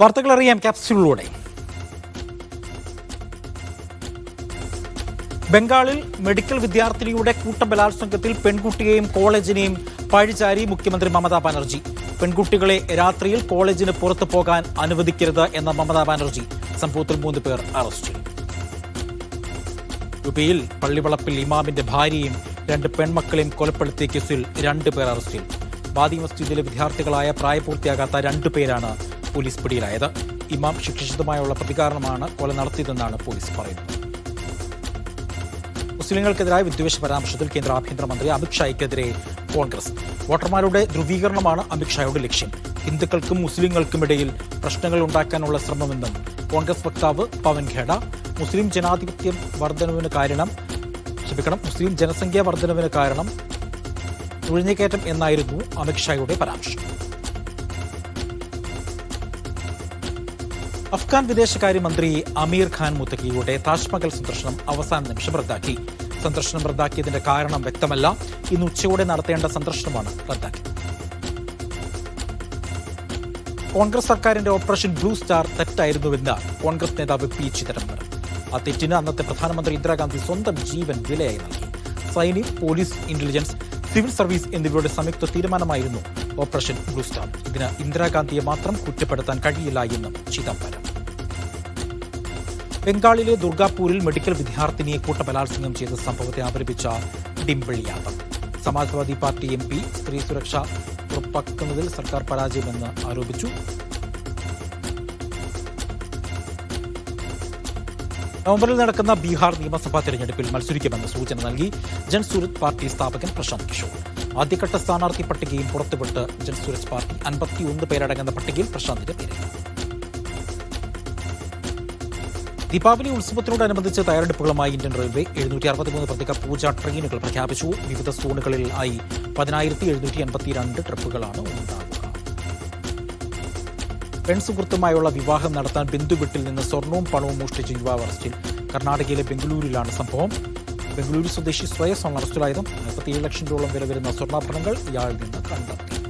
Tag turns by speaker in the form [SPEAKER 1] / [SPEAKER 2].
[SPEAKER 1] വാർത്തകൾ അറിയാം ക്യാപ്സ്യൂളിലൂടെ. ബംഗാളിൽ മെഡിക്കൽ വിദ്യാർത്ഥിനിയുടെ കൂട്ടബലാത്സംഗത്തിൽ പെൺകുട്ടിയെയും കോളേജിനെയും പഴിചാരി മുഖ്യമന്ത്രി മമതാ ബാനർജി. പെൺകുട്ടികളെ രാത്രിയിൽ കോളേജിന് പുറത്തു പോകാൻ അനുവദിക്കരുത് എന്ന മമതാ ബാനർജി. സംഭവത്തിൽ മൂന്ന് പേർ അറസ്റ്റ് യുപിയിൽ പള്ളിവളപ്പിൽ ഇമാമിന്റെ ഭാര്യയും രണ്ട് പെൺമക്കളെയും കൊലപ്പെടുത്തിയ കേസിൽ രണ്ട് പേർ അറസ്റ്റിൽ ബാദി മസ്ജിദിലെ വിദ്യാർത്ഥികളായ പ്രായപൂർത്തിയാകാത്ത രണ്ടു പേരാണ് പോലീസ് പിടിയിലായത്. ഇമാം ശിക്ഷിച്ചതുമായുള്ള പ്രതികാരമാണ് കൊല നടത്തിയതെന്നാണ് പോലീസ് പറയുന്നത്. മുസ്ലിങ്ങൾക്കെതിരായ വിദ്വേഷ പരാമർശത്തിൽ കേന്ദ്ര ആഭ്യന്തരമന്ത്രി അമിത്ഷായ്ക്കെതിരെ കോൺഗ്രസ്. വോട്ടർമാരുടെ ധ്രുവീകരണമാണ് അമിത്ഷായുടെ ലക്ഷ്യം. ഹിന്ദുക്കൾക്കും മുസ്ലിങ്ങൾക്കുമിടയിൽ പ്രശ്നങ്ങൾ ഉണ്ടാക്കാനുള്ള ശ്രമമെന്നും കോൺഗ്രസ് വക്താവ് പവൻ ഖേഡ മുസ്ലിം ജനാധിപത്യം വർധനവിന് കാരണം ക്ഷമിക്കണം മുസ്ലിം ജനസംഖ്യ വർധനവിന് കാരണം നുഴഞ്ഞുകയറ്റം എന്നായിരുന്നു അമിത്ഷായുടെ പരാമർശം. അഫ്ഗാൻ വിദേശകാര്യമന്ത്രി അമീർ ഖാൻ മുത്തക്കിയുടെ താജ്മഹൽ സന്ദർശനം അവസാന നിമിഷം റദ്ദാക്കി. സന്ദർശനം റദ്ദാക്കിയതിന്റെ കാരണം വ്യക്തമല്ല. ഇന്ന് ഉച്ചയോടെ നടത്തേണ്ട സന്ദർശനമാണ് റദ്ദാക്കി. കോൺഗ്രസ് സർക്കാരിന്റെ ഓപ്പറേഷൻ ബ്ലൂ സ്റ്റാർ തെറ്റായിരുന്നുവെന്ന് കോൺഗ്രസ് നേതാവ് പി ചിദംബരം. ആ തെറ്റിന് അന്നത്തെ പ്രധാനമന്ത്രി ഇന്ദിരാഗാന്ധി സ്വന്തം ജീവൻ വിലയായി നൽകി. സൈനിക് പോലീസ് ഇന്റലിജൻസ് സിവിൽ സർവീസ് എന്നിവയുടെ സംയുക്ത തീരുമാനമായിരുന്നു ഓപ്പറേഷൻ ബ്ലൂ സ്റ്റാർ ഇതിന് ഇന്ദിരാഗാന്ധിയെ മാത്രം കുറ്റപ്പെടുത്താൻ കഴിയില്ല എന്നും ചിദംബരം. ബംഗാളിലെ ദുർഗാപൂരിൽ മെഡിക്കൽ വിദ്യാർത്ഥിനിയെ കൂട്ടബലാത്സംഗം ചെയ്ത സംഭവത്തെ അപലപിച്ച Dimple Yadav. Samajwadi party M P സ്ത്രീ സുരക്ഷ ഉറപ്പാക്കുന്നതിൽ സർക്കാർ പരാജയമെന്ന് ആരോപിച്ചു. നവംബറിൽ നടക്കുന്ന ബീഹാർ നിയമസഭാ തെരഞ്ഞെടുപ്പിൽ മത്സരിക്കുമെന്ന് സൂചന നൽകി ജൻസൂരത് പാർട്ടി സ്ഥാപകൻ പ്രശാന്ത് കിഷോർ. ആദ്യഘട്ട സ്ഥാനാർത്ഥി പട്ടികയും പുറത്തുവിട്ട് ജൻസൂരത് പാർട്ടി അൻപത്തിയൊന്ന് പേരടങ്ങുന്ന പട്ടികയിൽ പ്രശാന്തിന്റെ പേര്. ദീപാവലി ഉത്സവത്തിനോടനുബന്ധിച്ച് തയ്യാറെടുപ്പുകളുമായി ഇന്ത്യൻ റെയിൽവേ എഴുന്നൂറ്റി അറുപത്തിമൂന്ന് പ്രത്യേക പൂജ ട്രെയിനുകൾ പ്രഖ്യാപിച്ചു. വിവിധ സോണുകളിൽ ആയി പതിനായിരത്തി എഴുന്നൂറ്റി എൺപത്തിരണ്ട് ട്രിപ്പുകളാണ് ഉണ്ടാകുക പെൺസുഹൃത്തുമായുള്ള വിവാഹം നടത്താൻ ബന്ധുവീട്ടിൽ നിന്ന് സ്വർണവും പണവും മോഷ്ടിച്ച യുവാവ് അറസ്റ്റിൽ. കർണാടകയിലെ ബംഗളൂരുവിലാണ് സംഭവം. ബംഗളൂരു സ്വദേശി ശ്രേയസാണ് അറസ്റ്റിലായതും. നാൽപ്പത്തിയേഴ് ലക്ഷം രൂപ വരെ വരുന്ന സ്വർണാഭരണങ്ങൾ ഇയാളിൽ നിന്ന് കണ്ടെത്തി.